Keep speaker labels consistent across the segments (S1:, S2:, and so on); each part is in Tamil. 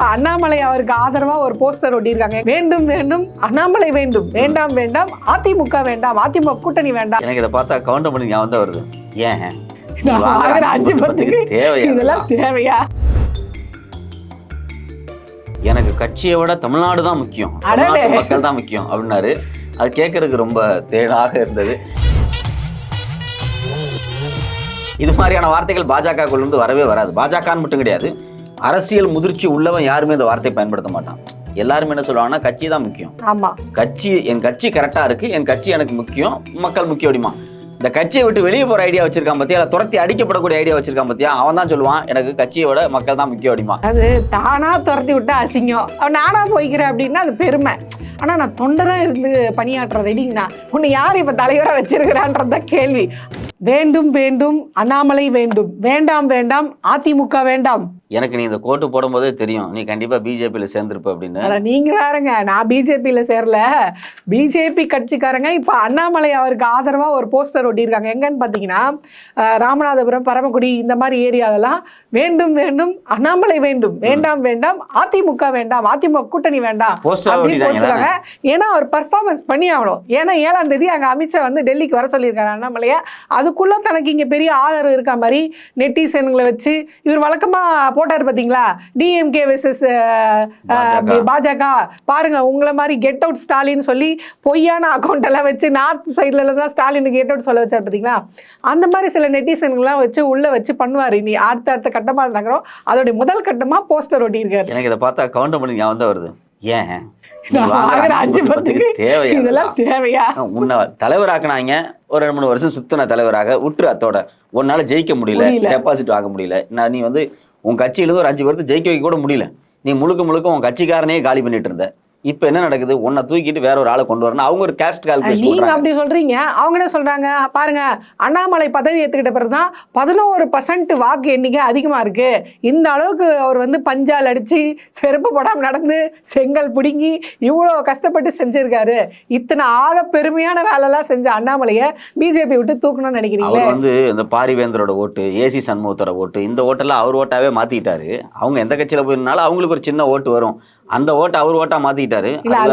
S1: இப்ப அண்ணாமலை அவருக்கு ஆதரவா ஒரு போஸ்டர் ஒட்டியிருக்காங்க. வேண்டும் வேண்டும் அண்ணாமலை வேண்டும் வேண்டாம் வேண்டாம் அதிமுக வேண்டாம் அதிமுக கூட்டணி வேண்டாம்.
S2: எனக்கு இதை பார்த்தா கவுண்டர் பண்ணி ஞாபகம் தான் வருது. ஏன்? அஞ்சு பத்துக்கு
S1: இதெல்லாம் தேவையா?
S2: எனக்கு கட்சியை விட தமிழ்நாடு தான் முக்கியம். மக்கள் தான் முக்கியம் அப்படின்னாரு. அது கேட்கறதுக்கு ரொம்ப தேடாக இருந்தது. இது மாதிரியான வார்த்தைகள் பாஜக இருந்து வரவே வராது. பாஜகன்னு மட்டும் கிடையாது. அரசியல் முதிர்ச்சி உள்ளவன் யாருமே இந்த வார்த்தையை பயன்படுத்த மாட்டான். எல்லாருமே என்ன சொல்லுவாங்கன்னா கட்சி தான் முக்கியம்.
S1: ஆமா.
S2: கட்சி என் கட்சி கரெக்டா இருக்கு என் கட்சி எனக்கு முக்கியம் மக்கள் முக்கியம் அப்படிமா இந்த கட்சியை விட்டு வெளியே போற ஐடியா வச்சிருக்கான் பத்தியா? இல்ல துரத்தி அடிக்கப்படக்கூடிய ஐடியா வச்சிருக்கான் பத்தியா? அவன் தான் சொல்லுவான் எனக்கு கட்சியோட மக்கள் தான் முக்கியம் அப்படிமா
S1: அது தானா துரத்தி விட்டா அசிங்கம். அவன் நானா போய்க்கிறேன் அப்படின்னா அது பெருமை. ஆனா நான் தொண்டரா இருந்து பணியாற்ற ரெடிங்கண்ணா உன்னை யார் இப்ப தலைவரா வச்சிருக்கிறான்றத கேள்வி. வேண்டும் வேண்டும் அண்ணாமலை வேண்டும். வேண்டாம் வேண்டாம் அதிமுக வேண்டாம்.
S2: எனக்கு நீ இந்த கோட்டு போடும்போதே தெரியும். நீ கண்டிப்பா பிஜேபியில சேர்ந்திருப்ப அப்படின்னு.
S1: நீங்க வேறங்க நான் பிஜேபியில சேரல. பிஜேபி கட்சிக்காரங்க இப்ப அண்ணாமலை அவருக்கு ஆதரவா ஒரு போஸ்டர் ஒட்டியிருக்காங்க. எங்கன்னு பாத்தீங்கன்னா ராமநாதபுரம் பரமக்குடி இந்த மாதிரி ஏரியாவெல்லாம் வேண்டும் வேண்டும் அண்ணாமலை வேண்டும். வேண்டாம் வேண்டாம் அதிமுக வேண்டாம் அதிமுக கூட்டணி வேண்டாம் அப்படின்னு போட்டுருக்காங்க. ஏன்னா அவர் பர்ஃபார்மன்ஸ் பண்ணி ஆகணும். ஏன்னா ஏழாம் தேதி அங்க அமித்ஷா வந்து டெல்லிக்கு வர சொல்லியிருக்காரு அண்ணாமலையா. அதுக்குள்ள தனக்கு இங்க பெரிய ஆதரவு இருக்க மாதிரி நெட்டிசன்களை வச்சு இவர் வழக்கமா போட்டார் பாத்தீங்களா? டிஎம்கே வெர்சஸ்
S2: பாஜக.
S1: பாஜக. பாருங்க உங்களை மாதிரி கெட் அவுட் ஸ்டாலின் சொல்லி பொய்யான அக்கௌண்ட் எல்லாம் வச்சு நார்த் சைட்ல தான் ஸ்டாலினுக்கு கெட் அவுட் சொல்ல வச்சார் பாத்தீங்களா? அந்த மாதிரி சில நெட்டிசன்கள்லாம் வச்சு உள்ள வச்சு பண்ணுவார். இனி அடுத்த அடுத்த கட்டமா நகரம் அதோடைய முதல் கட்டமா போஸ்டர் ஒட்டியிருக்காரு.
S2: எனக்கு இதை பார்த்தா கவுண்டர் பண்ணி ஞாபகம் தான் வருது. ஏன்? அஞ்சு பத்துக்கு தேவையா?
S1: இதெல்லாம் தேவையா?
S2: உன்னை தலைவராக்குனாங்க. ஒரு ரெண்டு மூணு வருஷம் சுத்தின தலைவராக. விட்டுரு அத்தோட. உன்னால ஜெயிக்க முடியல. டெபாசிட் வாங்க முடியல. நான் நீ வந்து உன் கட்சியிலிருந்து ஒரு அஞ்சு பேர்த்து ஜெயிக்க வைக்க கூட முடியல. நீ முழுக்க முழுக்க உன் கட்சிக்காரனே காலி பண்ணிட்டு இருந்த. இப்போ என்ன நடக்குது? உன்னை தூக்கிட்டு வேற ஒரு ஆளை கொண்டு வரணும் அவங்க ஒரு கேஸ்ட் கால்குலேஷன்
S1: நீங்க அப்படி சொல்றீங்க. அவங்க என்ன சொல்றாங்க? பாருங்க அண்ணாமலை பதவி ஏத்துக்கிட்ட பிறகுதான் பதினோரு பர்சன்ட் வாக்கு எண்ணிக்கை அதிகமா இருக்கு. இந்த அளவுக்கு அவர் வந்து பஞ்சால் அடிச்சு செருப்பு போடாம நடந்து செங்கல் பிடுங்கி இவ்வளோ கஷ்டப்பட்டு செஞ்சிருக்காரு. இத்தனை ஆக பெருமையான வேலைலாம் செஞ்ச அண்ணாமலையை பிஜேபி விட்டு தூக்கணும்னு நினைக்கிறீங்களே?
S2: அவர் வந்து இந்த பாரிவேந்தரோட ஓட்டு ஏசி சண்முகத்தோட ஓட்டு இந்த ஓட்டெல்லாம் அவர் ஓட்டாவே மாத்திட்டாரு. அவங்க எந்த கட்சியில போயிருந்தாலும் அவங்களுக்கு ஒரு சின்ன ஓட்டு வரும். அந்த ஓட்டை அவர் ஓட்டா மாத்திட்டாரு. கதை.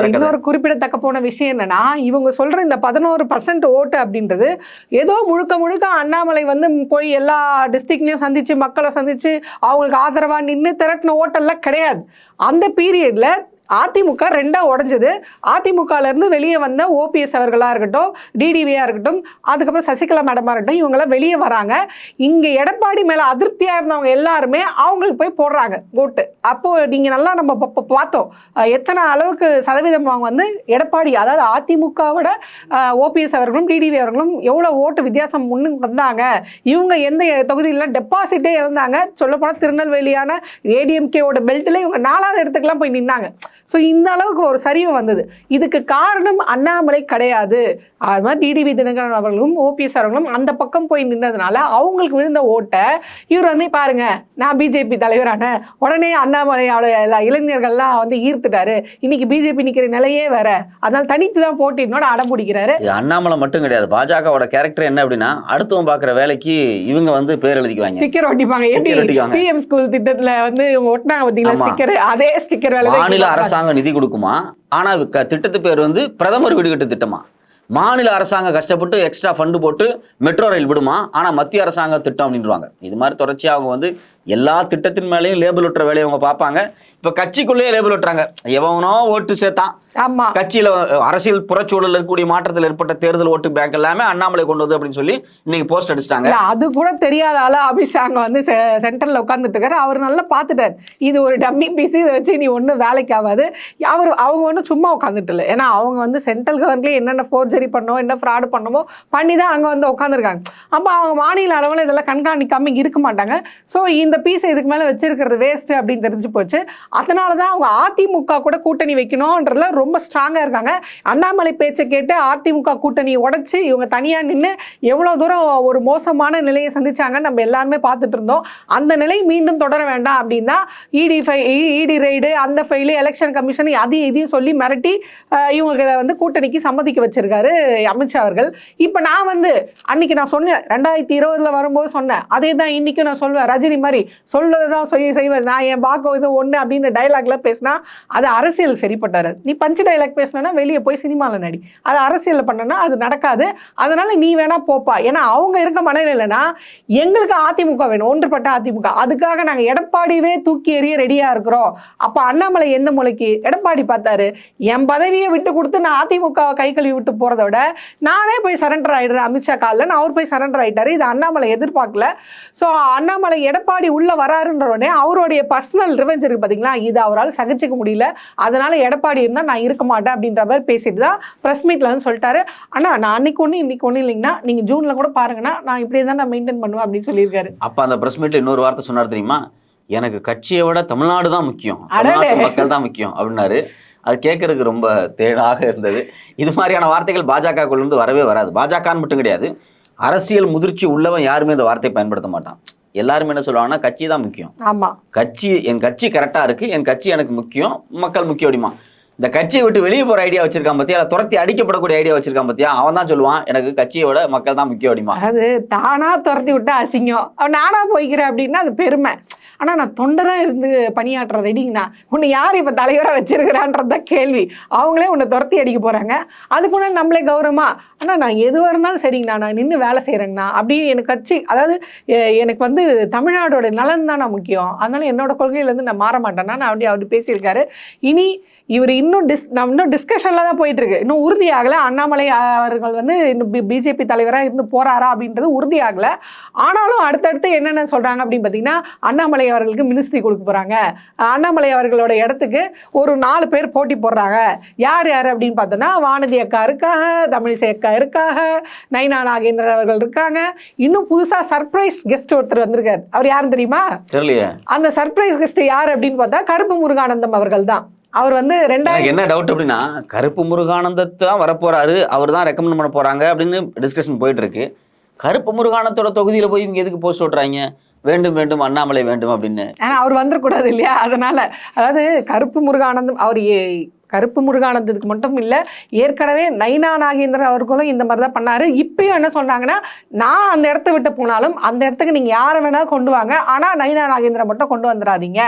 S1: இன்னொரு குறிப்பிடத்தக்க போன விஷயம் என்னன்னா இவங்க சொல்ற இந்த பதினோரு பர்சன்ட் ஓட்டு அப்படின்றது ஏதோ முழுக்க முழுக்க அண்ணாமலை வந்து போய் எல்லா டிஸ்ட்ரிக்ட்லயும் சந்திச்சு மக்களை சந்திச்சு அவங்களுக்கு ஆதரவா நின்று திரட்டின ஓட்டெல்லாம் கிடையாது அந்த பீரியட்ல அதிமுக ரெண்டா உடஞ்சது. அதிமுகல இருந்து வெளியே வந்த ஓபிஎஸ் அவர்களா இருக்கட்டும் டிடிவியா இருக்கட்டும் அதுக்கப்புறம் சசிகலா மேடமா இருக்கட்டும் இவங்கெல்லாம் வெளியே வராங்க. இங்க எடப்பாடி மேல அதிருப்தியா இருந்தவங்க எல்லாருமே அவங்களுக்கு போய் போடுறாங்க ஓட்டு அப்போ நீங்க நல்லா நம்ம பார்த்தோம். எத்தனை அளவுக்கு சதவீதம் அவங்க வந்து எடப்பாடி அதாவது அதிமுகவோட ஓபிஎஸ் அவர்களும் டிடிவி அவர்களும் எவ்வளோ ஓட்டு வித்தியாசம் முன்னுக்கு வந்தாங்க. இவங்க எந்த தொகுதியிலாம் டெபாசிட்டே இருந்தாங்க சொல்லப்போனால் திருநெல்வேலியான ஏடிஎம்கேவோட பெல்ட்டில் இவங்க நாலாவது இடத்துக்குலாம் போய் நின்னாங்க. ஸோ இந்த அளவுக்கு ஒரு சரிவு வந்தது. இதுக்கு காரணம் அண்ணாமலை கிடையாது. அது மாதிரி டிடிவி தினகரன் அவர்களும் ஓபிஎஸ் அவர்களும் அந்த பக்கம் போய் நின்றதுனால அவங்களுக்கு விழுந்த ஓட்டை இவர் வந்து பாருங்க நான் பிஜேபி தலைவரான உடனே அண்ணாமலையோட இளைஞர்கள்லாம் வந்து ஈர்த்துட்டாரு. இன்னைக்கு பிஜேபி நிக்கிற நிலையே வேற. அதனால தனித்து தான் போட்டினோட அடம் பிடிக்கிறாரு
S2: இது அண்ணாமலை மட்டும் கிடையாது. பாஜகவோட கேரக்டர் என்ன அப்படின்னா அடுத்தவன் பாக்குற வேலைக்கு இவங்க வந்து பேர் எழுதிக்குவாங்க.
S1: ஸ்டிக்கர் ஒட்டிப்பாங்க. எப்படி. பிஎம் ஸ்கூல் திட்டத்துல வந்து இவங்க ஒட்டினாங்க பாத்தீங்களா
S2: ஆமா.
S1: ஸ்டிக்கர் அதே ஸ்டிக்கர் வேலை
S2: மாநில
S1: இங்க
S2: அரசாங்கம் நிதி கொடுக்குமா? ஆனால் க- திட்டத்து பேர் வந்து பிரதமர் வீடு கட்டு திட்டமா? மாநில அரசாங்கம் கஷ்டப்பட்டு எக்ஸ்ட்ரா ஃபண்டு போட்டு மெட்ரோ ரயில் விடுமா? ஆனால் மத்திய அரசாங்க திட்டம் அப்படின்றாங்க இது மாதிரி தொடர்ச்சியாக அவங்க வந்து எல்லா திட்டத்தின் மேலேயும் லேபிள் ஒட்டுற வேலையை அவங்க பார்ப்பாங்க. இப்போ கட்சிக்குள்ளேயே லேபிள் ஒட்டுறாங்க. எவனோ ஓட்டு சேர்த்தான். கட்சியில அரசியல் புறச்சூழல் இருக்கக்கூடிய மாற்றத்தில் ஏற்பட்ட தேர்தல் ஓட்டு பேங்க் எல்லாமே அண்ணாமலை கொண்டு வந்து அப்படின்னு சொல்லி இன்னைக்கு போஸ்ட் அடிச்சிட்டாங்க.
S1: அது கூட தெரியாத ஆளு அமித்ஷா அங்க வந்து செ- சென்டர்ல உட்கார்ந்துட்டு இருக்காரு. அவர் நல்லா பார்த்துட்டார். இது ஒரு டம்மி பீஸ் இதை வச்சு நீ ஒன்றும் வேலைக்கு ஆகாது. அவர் அவங்க ஒன்றும் சும்மா உட்காந்துட்டு இல்லை. ஏன்னா அவங்க வந்து சென்ட்ரல் கவர்மெண்ட்லேயே என்னென்ன ஃபோர்ஜரி பண்ணோம் என்ன ஃப்ராடு பண்ணமோ பண்ணி தான் அங்கே வந்து உட்காந்துருக்காங்க அப்போ அவங்க மாநில அளவில் இதெல்லாம் கண்காணிக்காம இருக்க மாட்டாங்க. ஸோ இந்த பீஸை இதுக்கு மேலே வச்சிருக்கிறது வேஸ்ட் அப்படின்னு தெரிஞ்சு போச்சு. அதனால தான் அவங்க அதிமுக கூட கூட்டணி வைக்கணுன்றதுல ரொம்ப ரொம்ப ஸ்ட்ராங்காக இருக்காங்க. அண்ணாமலை பேச்சை கேட்டு அதிமுக கூட்டணியை உடச்சி இவங்க தனியாக நின்று எவ்வளோ தூரம் ஒரு மோசமான நிலையை சந்திச்சாங்கன்னு நம்ம எல்லாருமே பார்த்துட்டு இருந்தோம். அந்த நிலை மீண்டும் தொடர வேண்டாம் அப்படின்னா இடி ஃபை இடி ரைடு அந்த ஃபைலு எலெக்ஷன் கமிஷன் அதையும் இதையும் சொல்லி மிரட்டி அஹ், இவங்க இதை வந்து கூட்டணிக்கு சம்மதிக்க வச்சிருக்காரு அமித்ஷா அவர்கள். இப்போ நான் வந்து அன்னைக்கு நான் சொன்னேன் ரெண்டாயிரத்தி இருபதுல வரும்போது சொன்னேன். அதே தான் இன்னைக்கும் நான் சொல்லுவேன் ரஜினி மாதிரி சொல்வதை தான் சொல்லி செய்வேன். நான் என் பாக்கோ இது ஒன்று அப்படின்னு டைலாக்ல பேசினா அது அரசியல் சரிப்பட்டாரு. நீ பஞ்சு டைலாக் பேசினா வெளியே போய் சினிமாவில் நடி. அது அரசியலில் பண்ணனா அது நடக்காது. அதனால நீ வேணா போப்பா. ஏன்னா அவங்க இருக்க மனநிலைனா எங்களுக்கு அதிமுக வேணும். ஒன்றுபட்ட அதிமுக. அதுக்காக நாங்கள் எடப்பாடியவே தூக்கி எறிய ரெடியாக இருக்கிறோம். அப்போ அண்ணாமலை எந்த மூலைக்கு? எடப்பாடி பார்த்தாரு. என் பதவியை விட்டு கொடுத்து நான் அதிமுக கை கழுவி விட்டு போகிறத விட நானே போய் சரண்டர் ஆகிடுறேன் அமித்ஷா காலில். நான் அவர் போய் சரண்டர் ஆகிட்டார் இது அண்ணாமலை எதிர்பார்க்கல. ஸோ அண்ணாமலை எடப்பாடி உள்ளே வராருன்ற உடனே அவருடைய பர்சனல் ரிவெஞ்ச் இருக்கு பார்த்தீங்களா இது அவரால் சகிச்சிக்க முடியல. அதனால எடப்பாடி இருந்தால் நான் இருக்க மாட்டேன் அப்படின்ற மாதிரி பேசிட்டு தான் ப்ரெஸ் மீட்டில் வந்து சொல்லிட்டாரு. அண்ணா நான் அன்னைக்கு ஒன்று இன்னைக்கு ஒன்றும் இல்லைங்கண்ணா. நீங்கள் ஜூனில் கூட பாருங்கண்ணா. நான் இப்படியே தான் நான் மெயின்டைன் பண்ணுவேன் அப்படின்னு சொல்லியிருக்காரு.
S2: அப்ப அந்த பிரஸ் மீட்ல இன்னொரு வார்த்தை சொன்னார் தெரியுமா? எனக்கு கட்சியை விட தமிழ்நாடு தான் முக்கியம். மக்கள் தான் முக்கியம் அப்படின்னாரு. அது கேட்கறதுக்கு ரொம்ப தேடாக இருந்தது. இது மாதிரியான வார்த்தைகள் பாஜக இருந்து வரவே வராது. பாஜகன்னு மட்டும் கிடையாது. அரசியல் முதிர்ச்சி உள்ளவன் யாருமே இந்த வார்த்தையை பயன்படுத்த மாட்டான். எல்லாருமே என்ன சொல்லுவாங்கன்னா கட்சி தான் முக்கியம்.
S1: ஆமா.
S2: கட்சி என் கட்சி கரெக்டா இருக்கு. என் கட்சி எனக்கு முக்கியம். மக்கள் முக்கியம் அப்படிமா. இந்த கட்சியை விட்டு வெளியே போற ஐடியா வச்சிருக்கான் பத்தியா? துரத்தி அடிக்கப்படக்கூடிய ஐடியா வச்சிருக்கான் பத்தியா? அவன் தான் சொல்லுவான் எனக்கு கட்சியோட மக்கள் தான் முக்கியம் அப்படிமா
S1: அது தானா துரத்தி விட்டா அசிங்கம். அவன் நானா போய்க்கிறேன் அப்படின்னா அது பெருமை. ஆனா நான் தொண்டரா இருந்து பணியாற்ற ரெடிங்கண்ணா உன்னை யார் இப்ப தலைவரா வச்சிருக்கிறான்றத கேள்வி. அவங்களே உன்னை துரத்தி அடிக்க போறாங்க. அதுக்கு முன்னாடி நம்மளே கௌரவமா ஆனா நான் எதுவாக இருந்தாலும் சரிங்கண்ணா. நான் நின்று வேலை செய்கிறேங்கண்ணா அப்படி எனக்கு கட்சி அதாவது எனக்கு வந்து தமிழ்நாடோட நலன் தான் நான் முக்கியம். அதனால என்னோட கொள்கையிலேருந்து நான் மாற மாட்டேன்னா நான் அப்படி அவர் பேசியிருக்காரு. இனி இவர் இன்னும் டிஸ் நம்ம இன்னும் டிஸ்கஷனில் தான் போயிட்டு இருக்கு இன்னும் உறுதியாகலை. அண்ணாமலை அவர்கள் வந்து இன்னும் பிஜேபி தலைவராக இருந்து போறாரா அப்படின்றது உறுதியாகலை. ஆனாலும் அடுத்தடுத்து என்னென்ன சொல்றாங்க அப்படின்னு பார்த்தீங்கன்னா அண்ணாமலை அவர்களுக்கு மினிஸ்ட்ரி கொடுக்க போறாங்க. அண்ணாமலை அவர்களோட இடத்துக்கு ஒரு நாலு பேர் போட்டி போடுறாங்க. யார் யார் அப்படின்னு பார்த்தோன்னா வானதி அக்கா இருக்காங்க தமிழிசை அக்கா இருக்காங்க நைனா நாகேந்திரன் அவர்கள் இருக்காங்க. இன்னும் புதுசா சர்ப்ரைஸ் கெஸ்ட் ஒருத்தர் வந்திருக்காரு. அவர் யாருன்னு தெரியுமா? அந்த சர்ப்ரைஸ் கெஸ்ட் யார் அப்படின்னு பார்த்தா கருப்பு முருகானந்தம் அவர்கள் தான். அவர் வந்து ரெண்டாயிரம்
S2: என்ன டவுட் அப்படின்னா கருப்பு முருகானந்தத்தை தான் வரப்போறாரு அவர் தான் ரெக்கமெண்ட் பண்ண போறாங்க அப்படின்னு டிஸ்கஷன் போயிட்டு இருக்கு கருப்பு முருகானந்தோட தொகுதியில போய் இவங்க எதுக்கு போஸ்ட் ஓட்டுறாங்க? வேண்டும் வேண்டும் அண்ணாமலை வேண்டும் அப்படின்னு.
S1: ஆனா அவர் வந்துடக்கூடாது இல்லையா? அதனால அதாவது கருப்பு முருகானந்தம் அவர் கருப்பு முருகானந்தத்துக்கு மட்டும் இல்லை ஏற்கனவே நைனா நாகேந்திரன் அவர்களும் இந்த மாதிரி தான் பண்ணாரு. இப்பயும் என்ன சொன்னாங்கன்னா நான் அந்த இடத்த விட்டு போனாலும் அந்த இடத்துக்கு நீங்க யாரை வேணாலும் கொண்டு வாங்க. ஆனா நைனா நாகேந்திரன் மட்டும் கொண்டு வந்துடாதீங்க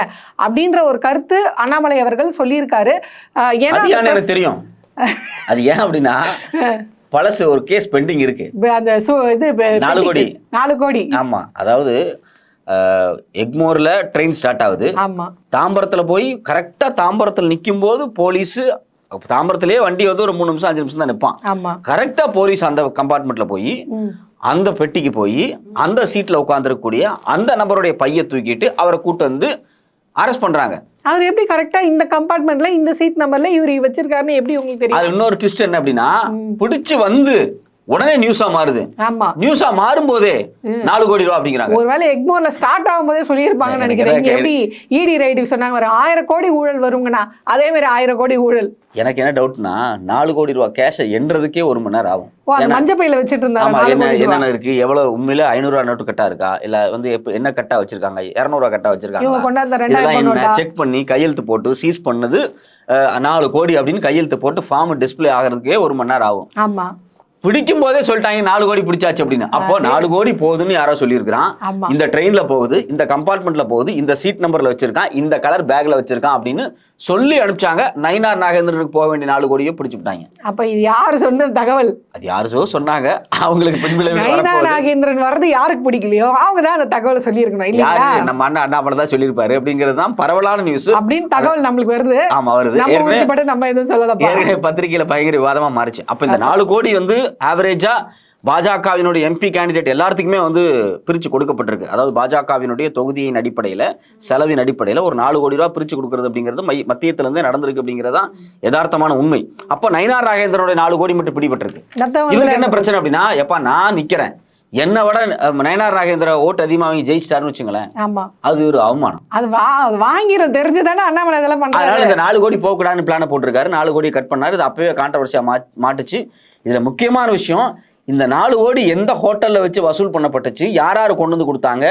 S1: அப்படின்ற ஒரு கருத்து அண்ணாமலை அவர்கள் சொல்லியிருக்காரு. ஏன்னா
S2: எனக்கு தெரியும்? அது ஏன் அப்படின்னா பழசு ஒரு கேஸ் பெண்டிங் இருக்கு.
S1: அந்த இது
S2: நாலு கோடி.
S1: நாலு கோடி.
S2: ஆமா அதாவது எக்மோர்ல ட்ரெயின் ஸ்டார்ட் ஆகுது. தாம்பரத்துல போய் கரெக்டா தாம்பரத்துல நிற்கும் போது போலீஸ் தாம்பரத்திலேயே வண்டி வந்து ஒரு மூணு நிமிஷம் அஞ்சு நிமிஷம் தான் நிற்பான். கரெக்டா போலீஸ் அந்த கம்பார்ட்மெண்ட்ல போய். அந்த பெட்டிக்கு போய் அந்த சீட்ல உட்காந்துருக்கக்கூடிய அந்த நபருடைய பைய தூக்கிட்டு அவரை கூட்டு வந்து அரெஸ்ட் பண்றாங்க.
S1: அவர் எப்படி கரெக்டா இந்த கம்பார்ட்மெண்ட்ல இந்த சீட் நம்பர்ல இவர் வச்சிருக்காருன்னு எப்படி உங்களுக்கு தெரியும்?
S2: அது இன்னொரு ட்விஸ்ட் என்ன அப்படின்னா. பிடிச்சு வந்து உடனே நியூஸா மாறுது.
S1: ஆமா.
S2: நியூஸா மாறும்போதே நாலு கோடி ரூபா அப்படிங்கிறாங்க.
S1: ஒருவேளை எக்மோர்ல ஸ்டார்ட் ஆகும்போதே சொல்லியிருப்பாங்கன்னு
S2: எனக்கு
S1: நினைக்கிறேன். இங்க எப்படி? இடி ரைடுக்கு சொன்னாங்க ஒரு ஆயிரம் கோடி ஊழல் வருங்கண்ணா. அதே மாதிரி ஆயிரம் கோடி ஊழல்.
S2: எனக்கு என்ன டவுட்னா நாலு கோடி ரூபா கேஷை எண்றதுக்கே ஒரு மணி நேரம் ஆகும்.
S1: ஓ அந்த
S2: ஏன்னா-
S1: மஞ்சள் பையில வச்சிட்டு இருந்தாங்க
S2: என்ன. என்னென்ன இருக்கு? எவ்வளவு உண்மையில ஐநூறு ரூபா நோட்டு கட்டா இருக்கா? இல்ல வந்து என்ன கட்டா வச்சிருக்காங்க? இருநூறுவா கட்டா வச்சிருக்காங்க
S1: கொண்டாந்த
S2: செக் பண்ணி கையெழுத்து போட்டு சீஸ் பண்ணது நாலு கோடி அப்படின்னு கையெழுத்து போட்டு ஃபார்ம் டிஸ்ப்ளே ஆகிறதுக்கே ஒரு மணி நேரம் ஆகும்.
S1: ஆமா.
S2: பிடிக்கும் போதே சொல்லிட்டாங்க நாலு கோடி பிடிச்சாச்சு அப்படின்னு. அப்போ நாலு கோடி போகுதுன்னு யாரோ சொல்லியிருக்கிறான். இந்த ட்ரெயின்ல போகுது இந்த கம்பார்ட்மெண்ட்ல போகுது இந்த சீட் நம்பர்ல வச்சிருக்கான் இந்த கலர் பேக்ல வச்சிருக்கான் அப்படின்னு சொல்லி அனுப்பிச்சாங்க. நயினார் நாகேந்திரனுக்கு போக வேண்டிய நாலு கோடியை பிடிச்சு விட்டாங்க.
S1: அப்ப இது யாரு சொன்ன தகவல்?
S2: அது யாரோ சொன்னாங்க. அவங்களுக்கு வரப்போகுது.
S1: நாகேந்திரன் வர்றது யாருக்கு பிடிக்கலையோ அவங்க தான் அந்த தகவலை சொல்லியிருக்கணும் இல்லையா
S2: நம்ம அண்ணா அண்ணாமலை தான் சொல்லியிருப்பாரு. அப்படிங்கிறது தான் பரவலான நியூஸ்
S1: அப்படின்னு தகவல் நம்மளுக்கு வருது.
S2: ஆமா வருது.
S1: நம்ம எதுவும் சொல்லலப்பா
S2: ஏற்கனவே பத்திரிகையில பயங்கர விவாதமா மாறிச்சு. அப்ப இந்த நாலு கோடி வந்து ஆவரேஜா பாஜகவினுடைய எம்பி கேண்டிடேட் எல்லாத்துக்குமே வந்து பிரிச்சு கொடுக்கப்பட்டிருக்கு. அதாவது பாஜகவினுடைய தொகுதியின் அடிப்படையில செலவின் அடிப்படையில ஒரு நாலு கோடி ரூபாய் பிரிச்சு கொடுக்கறது அப்படிங்கிறது மை- மத்தியத்துல இருந்தே நடந்திருக்கு அப்படிங்கிறதா யதார்த்தமான உண்மை. அப்ப நயினார் நாகேந்திரனுடைய நாலு கோடி மட்டும் பிடிபட்டிருக்கு. இவருக்கு என்ன பிரச்சனை அப்படின்னா எப்பா நான் நிக்கிறேன். என்னை விட நயனார் நாகேந்திர ஓட்டு அதிகமாக ஜெயிச்சிட்டாருன்னு வச்சுங்களேன் அது ஒரு அவமானம்.
S1: அது வா வாங்கிரும் தெரிஞ்சுதானே அண்ணாமலை இதெல்லாம் பண்றாரு.
S2: இந்த நாலு கோடி போகக்கூடாதுன்னு பிளான போட்டிருக்காரு. நாலு கோடி கட் பண்ணாரு. இது அப்பவே கான்ட்ரவர்சியா மாட்டுச்சு. இதுல முக்கியமான விஷயம் இந்த நாலு கோடி எந்த ஹோட்டல்ல வச்சு வசூல் பண்ணப்பட்டுச்சு யார் யார் கொண்டு வந்து கொடுத்தாங்க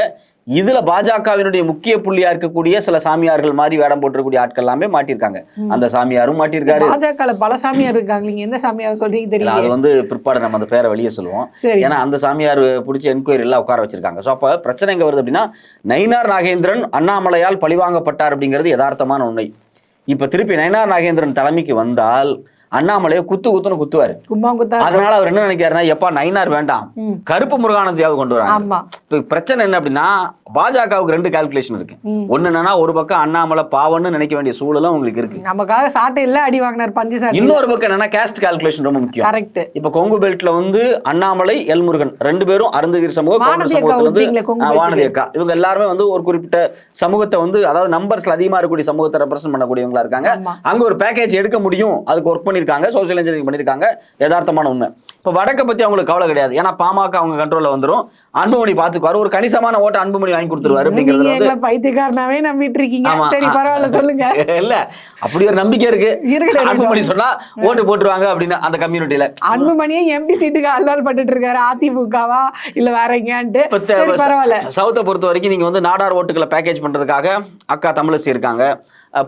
S2: இதுல பாஜகவினுடைய முக்கிய புள்ளியா இருக்கக்கூடிய சில சாமியார்கள் மாதிரி வேடம் போட்டிருக்கக்கூடிய ஆட்கள் எல்லாமே மாட்டியிருக்காங்க. அந்த சாமியாரும் மாட்டியிருக்காரு.
S1: பாஜக பல சாமியார் இருக்காங்க. நீங்க எந்த சாமியார் சொல்றீங்க
S2: இல்ல, அது
S1: தெரியல
S2: வந்து பிற்பாடு நம்ம அந்த பேரை வெளியே சொல்லுவோம். ஏன்னா அந்த சாமியார் பிடிச்சி என்கொயரி எல்லாம் உட்கார வச்சிருக்காங்க. ஸோ அப்போ பிரச்சனை எங்க வருது அப்படின்னா நயினார் நாகேந்திரன் அண்ணாமலையால் பழிவாங்கப்பட்டார் அப்படிங்கிறது யதார்த்தமான உண்மை. இப்ப திருப்பி நயினார் நாகேந்திரன் தலைமைக்கு வந்தால் அண்ணாமலையை குத்து குத்துன்னு குத்துவாரு. அதனால அவர் என்ன நினைக்கிறாருன்னா எப்பா நயினார் வேண்டாம். கருப்பு முருகானந்தையாவது கொண்டு வராங்க. இப்ப பிரச்சனை என்ன அப்படின்னா பாஜகவுக்கு ரெண்டு கால்குலேஷன் இருக்கு. ஒண்ணு என்னன்னா ஒரு பக்கம் அண்ணாமலை பாவம்னு நினைக்க வேண்டிய சூழலும் உங்களுக்கு இருக்கு.
S1: நமக்காக சாட்டை இல்ல அடி வாங்கினார் பஞ்சு சாட்டை
S2: இன்னொரு பக்கம் என்னன்னா கேஸ்ட் கால்குலேஷன் ரொம்ப முக்கியம்.
S1: கரெக்ட்
S2: இப்ப கொங்கு பெல்ட்ல வந்து அண்ணாமலை எல்முருகன் ரெண்டு பேரும் அருந்தகிரி சமூகம்
S1: அக்கா
S2: சமூகத்துல. வானதி அக்கா. இவங்க எல்லாருமே வந்து ஒரு குறிப்பிட்ட சமூகத்தை வந்து அதாவது நம்பர்ஸ்ல அதிகமா இருக்கக்கூடிய சமூகத்தை ரெப்ரசென்ட் பண்ணக்கூடியவங்களா இருக்காங்க. அங்க ஒரு பேக்கேஜ் எடுக்க முடியும். அதுக்கு ஒர்க் பண்ணிருக்காங்க சோசியல் இன்ஜினியரிங் பண்ணிருக்காங்க யதார்த்தமான உண்மை. இப்ப வடக்க பத்தி அவங்களுக்கு கவலை கிடையாது. ஏன்னா பாமக அவங்க கண்ட்ரோல்ல வந்துரும். அன்புமணி பாத்துக்குவாரு. ஒரு கணிசமான ஓட்ட அன்புமணி வாங்கி கொடுத்துருவாரு அப்படிங்கிறது வந்து
S1: பைத்தியக்காரனாவே நம்பிட்டு இருக்கீங்க. சரி பரவாயில்ல சொல்லுங்க.
S2: இல்ல அப்படி ஒரு நம்பிக்கை இருக்கு. அன்புமணி. சொன்னா ஓட்டு போட்டுருவாங்க அப்படின்னு அந்த கம்யூனிட்டியில
S1: அன்புமணியே எம்பி சீட்டுக்கு அல்லால் பட்டுட்டு இருக்காரு அதிமுகவா? இல்ல வேற சரி பரவாயில்ல.
S2: சவுத்தை பொறுத்த வரைக்கும் நீங்க வந்து நாடார் ஓட்டுகளை பேக்கேஜ் பண்றதுக்காக அக்கா தமிழசி இருக்காங்க.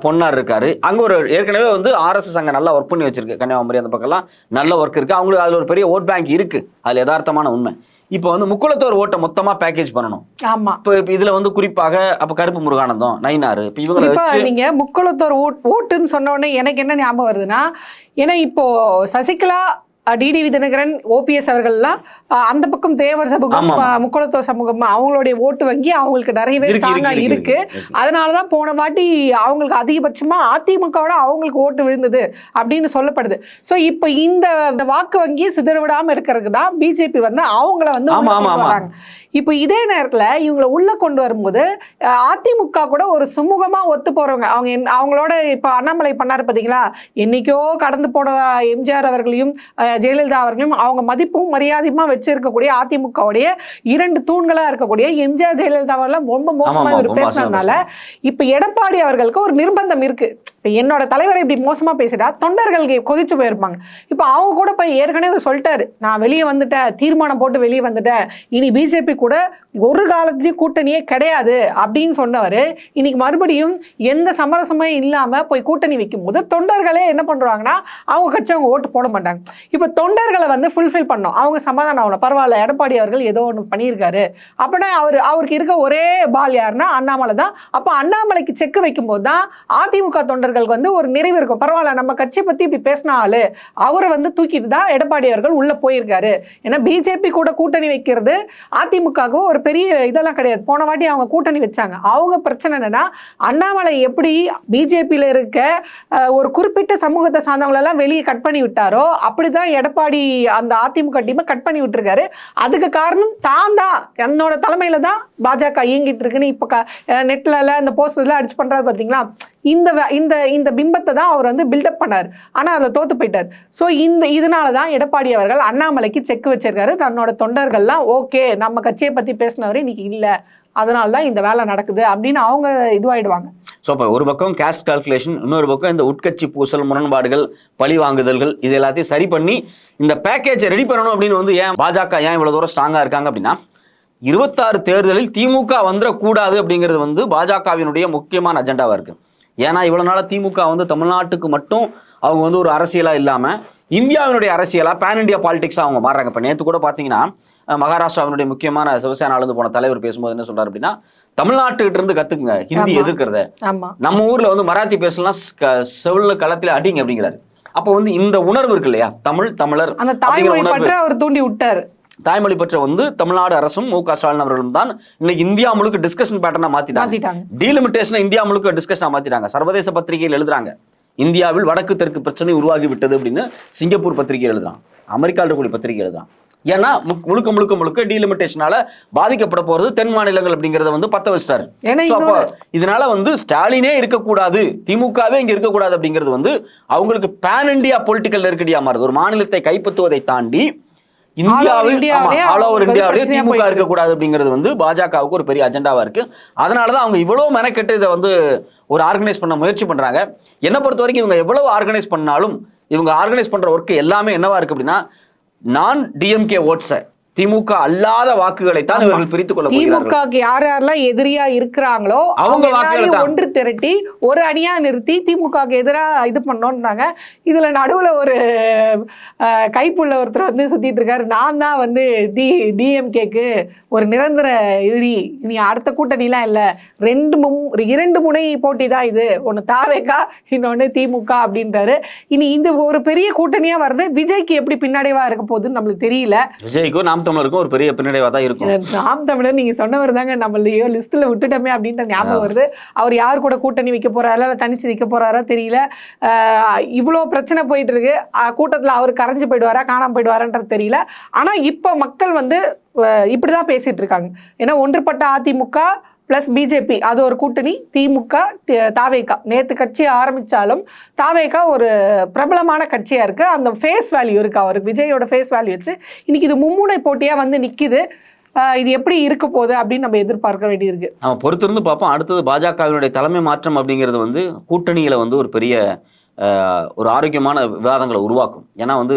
S2: பொன்னார் இருக்காரு. அங்க ஒரு ஏற்கனவே வந்து ஆர்எஸ்எஸ் அங்க நல்லா ஒர்க் பண்ணி வச்சிருக்கு. கன்னியாகுமரி அந்த பக்கம்லாம் நல்ல ஒர்க் இருக்கு. அவங்களுக்கு அதுல ஒரு பெரிய ஓட் பேங்க் இருக்கு. அதுல யதார்த்தமான உண்மை. இப்போ வந்து முக்குளத்தோர் ஓட்டை மொத்தமா பேக்கேஜ் பண்ணணும்.
S1: ஆமா.
S2: இப்போ இதுல வந்து குறிப்பாக அப்ப கருப்பு முருகானந்தம் நயினாரு இப்போ இவங்களை
S1: இப்ப
S2: வச்சு
S1: நீங்க முக்குளத்தோர் ஓட் ஓட்டுன்னு சொன்ன உடனே எனக்கு என்ன ஞாபகம் வருதுன்னா ஏன்னா இப்போ சசிகலா டிடிவி தினகரன் ஓபிஎஸ் அவர்கள்லாம் அந்த பக்கம் தேவர் சமூகம் முக்குளத்தோர் சமூகம் அவங்களுடைய ஓட்டு வங்கி அவங்களுக்கு நிறையவே
S2: இருக்கு,
S1: ஸ்ட்ராங்கா
S2: இருக்கு.
S1: அதனாலதான் போன வாட்டி அவங்களுக்கு அதிகபட்சமா அதிமுகவோட அவங்களுக்கு ஓட்டு விழுந்தது அப்படின்னு சொல்லப்படுது. சோ இப்போ இந்த வாக்கு வங்கி சிதற விடாம இருக்கிறதுக்கு தான் பிஜேபி வந்து அவங்கள வந்து. வராங்க. இப்போ இதே நேரத்துல இவங்கள உள்ள கொண்டு வரும்போது அதிமுக கூட ஒரு சுமூகமா ஒத்து போறவங்க அவங்க அவங்களோட இப்ப அண்ணாமலை பண்ணாரு பாத்தீங்களா? என்னைக்கோ கடந்து போன எம்ஜிஆர் அவர்களையும் ஜெயலலிதா அவர்களையும் அவங்க மதிப்பும் மரியாதையுமா வச்சிருக்கக்கூடிய அதிமுகவுடைய இரண்டு தூண்களா இருக்கக்கூடிய எம்ஜிஆர் ஜெயலலிதா அவர்கள் ரொம்ப மோசமா
S2: ஆமா,
S1: இவர்
S2: ரொம்ப மோசமா
S1: பேசினதுனால இப்ப எடப்பாடி அவர்களுக்கு ஒரு நிர்பந்தம் இருக்கு. இப்போ என்னோட தலைவர் இப்படி மோசமாக பேசிட்டா தொண்டர்கள் கொதிச்சு போயிருப்பாங்க. இப்போ அவங்க கூட போய் ஏற்கனவே சொல்லிட்டாரு. நான் வெளியே வந்துட்டேன் தீர்மானம் போட்டு வெளியே வந்துட்டேன். இனி பிஜேபி கூட ஒரு காலத்துலேயும் கூட்டணியே கிடையாது அப்படின்னு சொன்னவர். இன்னைக்கு மறுபடியும் எந்த சமரசமே இல்லாமல் போய் கூட்டணி வைக்கும்போது தொண்டர்களே என்ன பண்ணுறாங்கன்னா அவங்க கட்சி அவங்க ஓட்டு போட மாட்டாங்க. இப்போ தொண்டர்களை வந்து ஃபுல்ஃபில் பண்ணோம் அவங்க சமாதானம் ஆகணும். பரவாயில்ல எடப்பாடி அவர்கள் ஏதோ ஒன்று பண்ணியிருக்காரு. அப்படின்னா அவர் அவருக்கு இருக்க ஒரே பால் யாருன்னா அண்ணாமலை தான். அப்போ அண்ணாமலைக்கு செக் வைக்கும்போது தான் அதிமுக தொண்டர் தொண்டர்களுக்கு வந்து ஒரு நிறைவு இருக்கும். பரவாயில்ல நம்ம கட்சியை பத்தி இப்படி பேசின ஆளு அவரை வந்து தூக்கிட்டு தான் எடப்பாடி அவர்கள் உள்ள போயிருக்காரு. ஏன்னா பிஜேபி கூட கூட்டணி வைக்கிறது அதிமுகவும் ஒரு பெரிய இதெல்லாம் கிடையாது. போன வாட்டி அவங்க கூட்டணி வச்சாங்க. அவங்க பிரச்சனை என்னன்னா அண்ணாமலை எப்படி பிஜேபியில இருக்க ஒரு குறிப்பிட்ட சமூகத்தை சார்ந்தவங்களெல்லாம் வெளியே கட் பண்ணி விட்டாரோ அப்படிதான் எடப்பாடி அந்த அதிமுக டீமை கட் பண்ணி விட்டுருக்காரு. அதுக்கு காரணம் தான் தான். என்னோட தலைமையில தான் பாஜக இயங்கிட்டு இருக்குன்னு இப்போ நெட்ல எல்லாம் இந்த போஸ்டர்லாம் அடிச்சு பண்றாரு பார்த்தீங்களா இந்த வே- இந்த இந்த பிம்பத்தை தான் அவர் வந்து பில்டப் பண்ணார். ஆனால் அதை தோத்து போயிட்டார். ஸோ இந்த இதனால தான் எடப்பாடி அவர்கள் அண்ணாமலைக்கு செக் வச்சிருக்காரு. தன்னோட தொண்டர்கள்லாம் ஓகே நம்ம கட்சியை பற்றி பேசினவர் இன்னைக்கு இல்லை. அதனால தான் இந்த வேலை நடக்குது. அப்படின்னு அவங்க இதுவாயிடுவாங்க.
S2: ஸோ இப்போ ஒரு பக்கம் கேஸ்ட் கால்குலேஷன் இன்னொரு பக்கம் இந்த உட்கட்சி பூசல் முரண்பாடுகள் பழி வாங்குதல்கள் இது எல்லாத்தையும் சரி பண்ணி இந்த பேக்கேஜை ரெடி பண்ணணும் அப்படின்னு வந்து ஏன் பாஜக ஏன் இவ்வளோ தூரம் ஸ்ட்ராங்காக இருக்காங்க அப்படின்னா இருபத்தாறு தேர்தலில் திமுக வந்துடக்கூடாது அப்படிங்கிறது வந்து பாஜகவினுடைய முக்கியமான அஜெண்டாவாக இருக்குது ஏன்னா இவ்வளவு நாளா திமுக வந்து தமிழ்நாட்டுக்கு மட்டும் அவங்க வந்து ஒரு அரசியலா இல்லாம இந்தியாவினுடைய அரசியலா பேன் இந்தியா பாலிடிக்ஸா அவங்க மாறுறாங்க. இப்போ நேற்று கூட பார்த்தீங்கன்னா மகாராஷ்டிராவினுடைய முக்கியமான சிவசேனாலேருந்து போன தலைவர் பேசும்போது என்ன சொல்றாரு அப்படின்னா தமிழ்நாட்டுக்கிட்ட இருந்து கத்துக்குங்க. ஹிந்தி. எதிர்க்கிறத. நம்ம ஊர்ல வந்து மராத்தி பேசலாம் செவில களத்துல அடிங்க அப்படிங்கிறாரு. அப்ப வந்து இந்த உணர்வு இருக்கு இல்லையா? தமிழ் தமிழர்
S1: அந்த தாய்மொழி பற்ற அவர் தூண்டி விட்டாரு.
S2: தாய்மொழி பற்ற வந்து தமிழ்நாடு அரசும் மு க ஸ்டாலின் அவர்களும் தான் இன்னைக்கு இந்தியா முழுக்க டிஸ்கஷன் பேட்டர்னா மாத்திட்டாங்க. டீலிமிட்டேஷனை இந்தியா முழுக்க டிஸ்கஷனா மாத்திட்டாங்க. சர்வதேச பத்திரிகையில் எழுதுறாங்க. இந்தியாவில் வடக்கு தெற்கு பிரச்சனை உருவாகி விட்டது அப்படின்னு சிங்கப்பூர் பத்திரிகை எழுதுறான். அமெரிக்காவில் இருக்கக்கூடிய பத்திரிகை எழுதுறான். ஏன்னா முழுக்க முழுக்க முழுக்க டீலிமிட்டேஷனால பாதிக்கப்பட போறது தென் மாநிலங்கள் அப்படிங்கறத வந்து பத்த வச்சிட்டாரு. இதனால வந்து ஸ்டாலினே இருக்கக்கூடாது திமுகவே இங்க இருக்கக்கூடாது அப்படிங்கிறது வந்து அவங்களுக்கு பேன் இந்தியா பொலிட்டிக்கல் நெருக்கடியா மாறுது. ஒரு மாநிலத்தை கைப்பற்றுவதை தாண்டி இந்தியாவில் ஆல் ஓவர் இந்தியாவிலே திமுக. இருக்கக்கூடாது அப்படிங்கிறது வந்து பாஜகவுக்கு ஒரு பெரிய அஜெண்டாவா இருக்கு அதனாலதான் அவங்க இவ்வளவு மெனக்கெட்டு இதை வந்து ஒரு ஆர்கனைஸ் பண்ண முயற்சி பண்றாங்க என்னை பொறுத்த வரைக்கும் இவங்க எவ்வளவு ஆர்கனைஸ் பண்ணாலும் இவங்க ஆர்கனைஸ் பண்ற ஒர்க் எல்லாமே என்னவா இருக்கு அப்படின்னா நான் டிஎம்கே ஓட்ஸை திமுக அல்லாத வாக்குகளை தான். இவர்கள் பிரித்துக் கொள்ள
S1: திமுகக்கு யார் யாரெல்லாம் எதிரியா இருக்கிறாங்களோ
S2: அவங்க.
S1: ஒன்று திரட்டி ஒரு அணியா நிறுத்தி திமுகக்கு எதிரா இது பண்ணோன்றாங்க இதுல நடுவுல ஒரு கைப்புள்ள ஒருத்தர் வந்து சுத்திட்டு இருக்காரு. நான் தான் வந்து டி டிஎம்கேக்கு ஒரு நிரந்தர எதிரி. இனி அடுத்த கூட்டணிலாம் இல்ல. ரெண்டு மும்- இரண்டு முனை போட்டி தான் இது. ஒன்னு தாவேக்கா இன்னொன்னு திமுக அப்படின்றாரு. இனி இந்த ஒரு பெரிய கூட்டணியா வருது விஜய்க்கு எப்படி பின்னடைவா இருக்க போகுதுன்னு நம்மளுக்கு தெரியல.
S2: விஜய்க்கும் நாம் தமிழருக்கும் ஒரு பெரிய பின்னடைவா தான் இருக்கும்.
S1: நாம் தமிழர் நீங்க சொன்னவர் தாங்க நம்மளையோ லிஸ்ட்ல விட்டுட்டோமே அப்படின்ற ஞாபகம் வருது. அவர் யார் கூட கூட்டணி வைக்க போறாரா இல்ல தனிச்சு நிக்க போறாரா தெரியல. இவ்வளோ பிரச்சனை போயிட்டு இருக்கு. கூட்டத்துல அவர் கரைஞ்சு போயிடுவாரா காணாம போயிடுவாரான்றது தெரியல. ஆனா இப்ப மக்கள் வந்து இப்படிதான் பேசிட்டு இருக்காங்க. ஏன்னா ஒன்றுபட்ட அதிமுக ப்ளஸ் பிஜேபி அது ஒரு கூட்டணி திமுக தாவேகா. நேத்து கட்சி ஆரம்பிச்சாலும் தாவேகா ஒரு பிரபலமான கட்சியா இருக்கு. அந்த ஃபேஸ் வேல்யூ இருக்கு அவருக்கு விஜயோட ஃபேஸ் வேல்யூ வச்சு. இன்னைக்கு இது மும்முனை போட்டியா வந்து நிக்குது. இது எப்படி இருக்க போகுது அப்படின்னு நம்ம எதிர்பார்க்க வேண்டியிருக்கு.
S2: நம்ம பொறுத்திருந்து பார்ப்போம். அடுத்தது பாஜகவினுடைய தலைமை மாற்றம் அப்படிங்கிறது வந்து கூட்டணியில் வந்து ஒரு பெரிய ஒரு ஆரோக்கியமான விவாதங்களை உருவாக்கும். ஏன்னா வந்து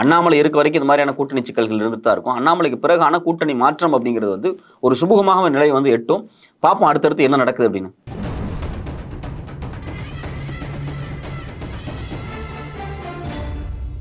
S2: அண்ணாமலை இருக்க வரைக்கும் இது மாதிரியான கூட்டணி சிக்கல்கள் இருந்துட்டு தான் இருக்கும். அண்ணாமலைக்கு பிறகான கூட்டணி மாற்றம் அப்படிங்கிறது வந்து ஒரு சுமூகமாக நிலை வந்து எட்டும். பார்ப்போம் அடுத்தடுத்து என்ன நடக்குது அப்படின்னு.